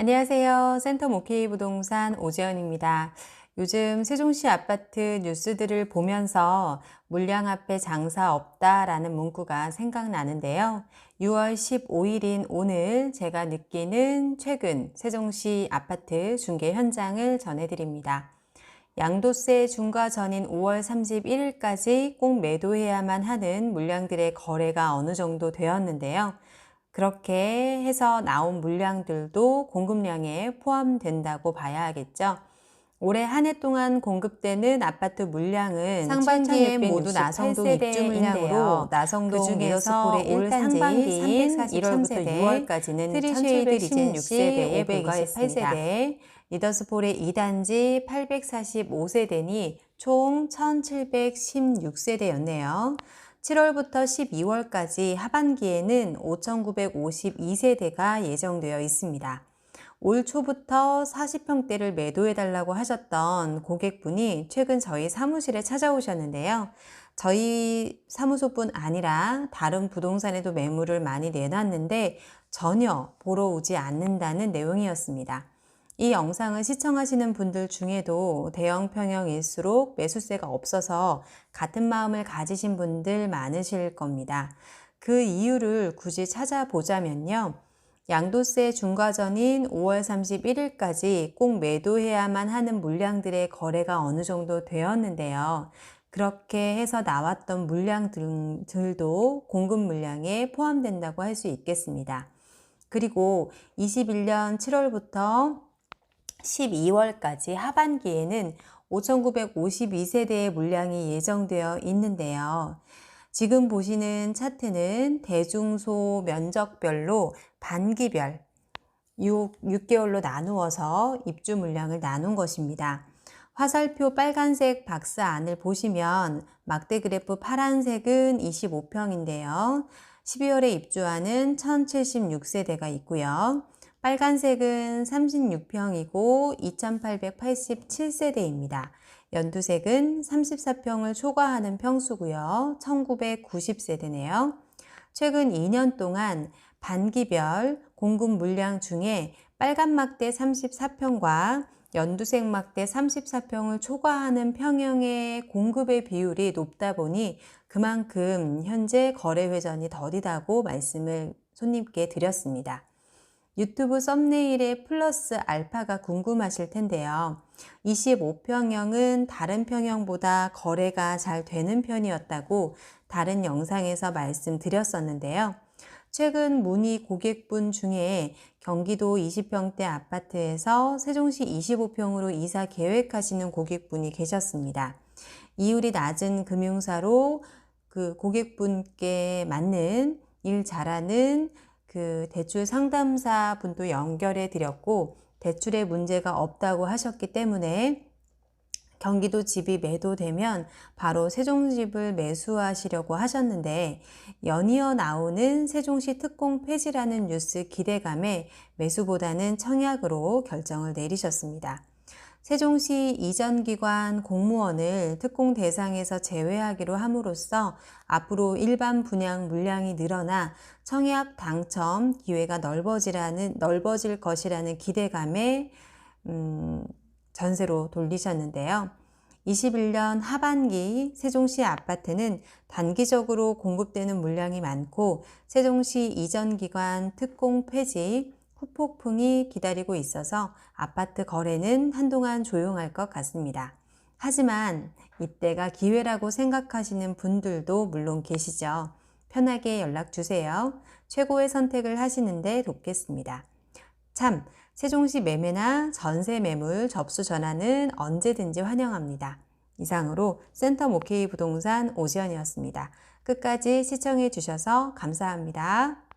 안녕하세요. 센텀 오케이 부동산 오재현입니다. 요즘 세종시 아파트 뉴스들을 보면서 물량 앞에 장사 없다라는 문구가 생각나는데요. 6월 15일인 오늘 제가 느끼는 최근 세종시 아파트 중개 현장을 전해드립니다. 양도세 중과 전인 5월 31일까지 꼭 매도해야만 하는 물량들의 거래가 어느 정도 되었는데요. 그렇게 해서 나온 물량들도 공급량에 포함된다고 봐야 하겠죠. 올해 한 해 동안 공급되는 아파트 물량은 상반기에 모두 나성동 입주 물량으로 나성동 그중에서 올 상반기인 1월부터 6월까지는 트리쉐이드 리젠시 528세대, 리더스폴의 2단지 845세대니 총 1716세대였네요. 7월부터 12월까지 하반기에는 5,952세대가 예정되어 있습니다. 올 초부터 40평대를 매도해달라고 하셨던 고객분이 최근 저희 사무실에 찾아오셨는데요. 저희 사무소뿐 아니라 다른 부동산에도 매물을 많이 내놨는데 전혀 보러 오지 않는다는 내용이었습니다. 이 영상을 시청하시는 분들 중에도 대형 평형일수록 매수세가 없어서 같은 마음을 가지신 분들 많으실 겁니다. 그 이유를 굳이 찾아보자면요. 양도세 중과전인 5월 31일까지 꼭 매도해야만 하는 물량들의 거래가 어느 정도 되었는데요. 그렇게 해서 나왔던 물량들도 공급 물량에 포함된다고 할 수 있겠습니다. 그리고 21년 7월부터 12월까지 하반기에는 5,952세대의 물량이 예정되어 있는데요. 지금 보시는 차트는 대중소 면적별로 반기별 6, 6개월로 나누어서 입주 물량을 나눈 것입니다. 화살표 빨간색 박스 안을 보시면 막대 그래프 파란색은 25평인데요. 12월에 입주하는 1076세대가 있고요. 빨간색은 36평이고 2887세대입니다. 연두색은 34평을 초과하는 평수고요. 1990세대네요. 최근 2년 동안 반기별 공급 물량 중에 빨간 막대 34평과 연두색 막대 34평을 초과하는 평형의 공급의 비율이 높다 보니 그만큼 현재 거래 회전이 더디다고 말씀을 손님께 드렸습니다. 유튜브 썸네일의 플러스 알파가 궁금하실 텐데요. 25평형은 다른 평형보다 거래가 잘 되는 편이었다고 다른 영상에서 말씀드렸었는데요. 최근 문의 고객분 중에 경기도 20평대 아파트에서 세종시 25평으로 이사 계획하시는 고객분이 계셨습니다. 이율이 낮은 금융사로 그 고객분께 맞는 일 잘하는 그 대출 상담사 분도 연결해 드렸고 대출에 문제가 없다고 하셨기 때문에 경기도 집이 매도되면 바로 세종집을 매수하시려고 하셨는데 연이어 나오는 세종시 특공 폐지라는 뉴스 기대감에 매수보다는 청약으로 결정을 내리셨습니다. 세종시 이전 기관 공무원을 특공 대상에서 제외하기로 함으로써 앞으로 일반 분양 물량이 늘어나 청약 당첨 기회가 넓어지라는 넓어질 것이라는 기대감에 음, 전세로 돌리셨는데요. 21년 하반기 세종시 아파트는 단기적으로 공급되는 물량이 많고 세종시 이전 기관 특공 폐지 후폭풍이 기다리고 있어서 아파트 거래는 한동안 조용할 것 같습니다. 하지만 이때가 기회라고 생각하시는 분들도 물론 계시죠. 편하게 연락 주세요. 최고의 선택을 하시는데 돕겠습니다. 참, 세종시 매매나 전세 매물 접수 전화는 언제든지 환영합니다. 이상으로 센텀 오케이 부동산 오지연이었습니다. 끝까지 시청해 주셔서 감사합니다.